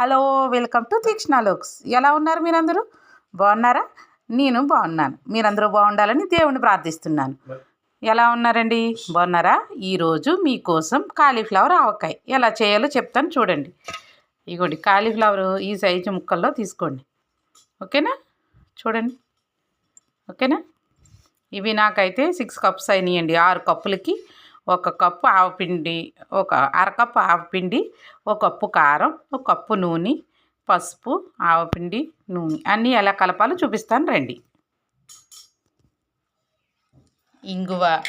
Hello welcome to Teekshana looks. ఎలా ఉన్నారు మీరందరూ? బాగున్నారా? నేను బాగున్నాను. మీరందరూ బాగుండాలని దేవుని ప్రార్థిస్తున్నాను. ఎలా ఉన్నారండి? బాగున్నారా? ఈరోజు మీకోసం కాలీఫ్లవర్ ఆవకాయ. ఎలా చేయాలో చెప్తాను చూడండి. ఇగోండి కాలీఫ్లవర్ ఈ సైజు ముక్కల్లో తీసుకోండి. ఓకేనా? చూడండి. ఓకేనా? ఇవి నాకైతే సిక్స్ కప్స్ అయినాయండి. ఆరు కప్పులకి ఒక కప్పు ఆవపిండి ఒక అరకప్పు ఆవపిండి ఒక కప్పు కారం ఒక కప్పు నూనె పసుపు ఆవపిండి నూనె అన్నీ ఎలా కలపాలో. చూపిస్తాను రండి. ఇంగువ.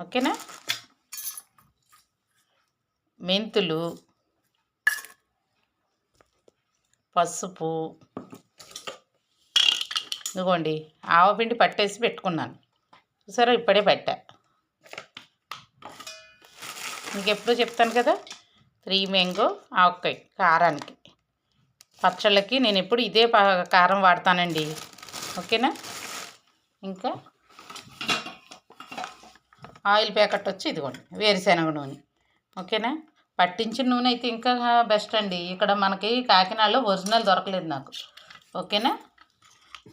ఓకేనా? మెంతులు పసుపు ఇదిగోండి ఆవపిండి పట్టేసి పెట్టుకున్నాను. చూసారా? ఇప్పుడే పట్టా. ఇంకెప్పుడు చెప్తాను కదా? త్రీ మ్యాంగో ఆవకాయ కారానికి. పచ్చళ్ళకి నేను ఎప్పుడు ఇదే కారం వాడతానండి. ఓకేనా? ఇంకా ఆయిల్ ప్యాకెట్ వచ్చి ఇదిగోండి వేరుశనగ నూనె. ఓకేనా? పట్టించిన నూనె అయితే ఇంకా బెస్ట్ అండి. ఇక్కడ మనకి కాకినాడలో ఒరిజినల్ దొరకలేదు నాకు. ఓకేనా?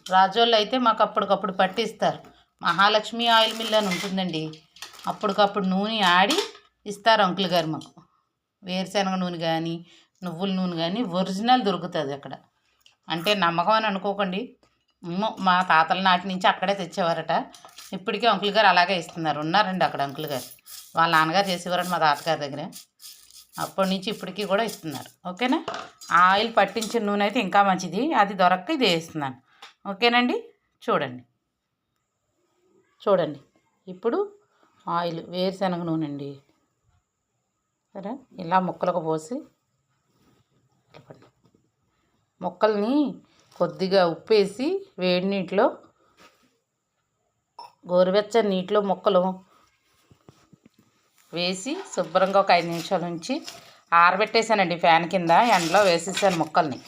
రాజోళ్ళు అయితే మాకు అప్పటికప్పుడు పట్టిస్తారు. మహాలక్ష్మి ఆయిల్ మిల్ అని ఉంటుందండి. అప్పటికప్పుడు నూనె ఆడి ఇస్తారు అంకుల్ గారు మాకు. వేరుశనగ నూనె కానీ నువ్వుల నూనె కానీ ఒరిజినల్ దొరుకుతుంది అక్కడ. అంటే నమ్మకం అని అనుకోకండి. మా తాతల నాటి నుంచి అక్కడే తెచ్చేవారట. ఇప్పటికీ అంకుల్ గారు అలాగే ఇస్తున్నారు. ఉన్నారండి అక్కడ అంకుల్ గారు. వాళ్ళ నాన్నగారు చేసేవారండి మా తాతగారి దగ్గర. అప్పటి నుంచి ఇప్పటికీ కూడా ఇస్తున్నారు. ఓకేనా? ఆయిల్ పట్టించిన నూనె అయితే ఇంకా మంచిది. అది దొరక్క ఇది వేస్తున్నాను ఓకేనండి? చూడండి. చూడండి. ఇప్పుడు ఆయిల్ వేరుశనగ నూనె అండి. సరే? ఇలా ముక్కలకు పోసి ముక్కల్ని కొద్దిగా ఉప్పేసి వేడి నీటిలో గోరువెచ్చని నీటిలో ముక్కలు వేసి శుభ్రంగా ఒక ఐదు నిమిషాల నుంచి ఆరబెట్టేశానండి ఫ్యాన్ కింద ఎండలో వేసేసాను ముక్కల్ని.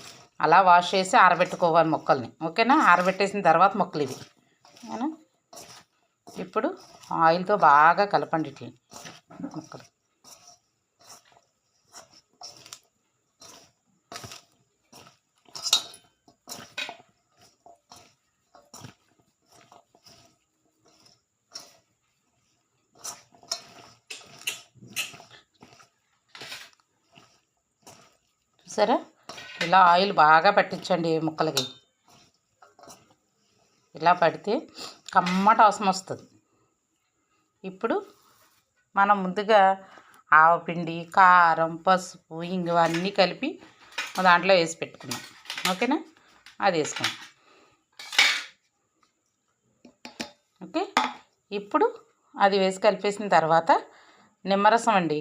అలా వాష్ చేసి ఆరబెట్టుకోవాలి ముక్కల్ని. ఓకేనా? ఆరబెట్టేసిన తర్వాత ముక్కలు ఇవి. ఇప్పుడు ఆయిల్తో బాగా కలపండి ఇట్లా చూసారా? సరే ఇలా ఆయిల్ బాగా పట్టించండి ముక్కలకి. ఇలా పడితే కమ్మట అవసరం వస్తుంది. ఇప్పుడు మనం ముందుగా ఆవపిండి కారం పసుపు ఇంగు అన్నీ కలిపి దాంట్లో వేసి పెట్టుకున్నాం ఓకేనా? అది వేసుకున్నాం ఓకే? ఇప్పుడు అది వేసి కలిపేసిన తర్వాత నిమ్మరసం అండి.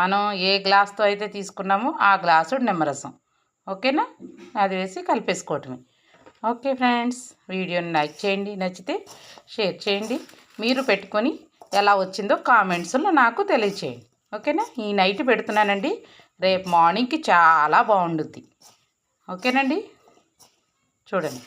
మనం ఏ గ్లాస్తో అయితే తీసుకున్నామో ఆ గ్లాసు నిమ్మరసం. ఓకేనా? అది వేసి కలిపేసుకోవటమే. ఓకే ఫ్రెండ్స్ వీడియోని లైక్ చేయండి నచ్చితే షేర్ చేయండి. మీరు పెట్టుకొని ఎలా వచ్చిందో కామెంట్స్లో నాకు తెలియచేయండి. ఓకేనా? ఈ నైట్ పెడుతున్నానండి. రేపు మార్నింగ్కి చాలా బాగుండుద్ది. ఓకేనండి? చూడండి.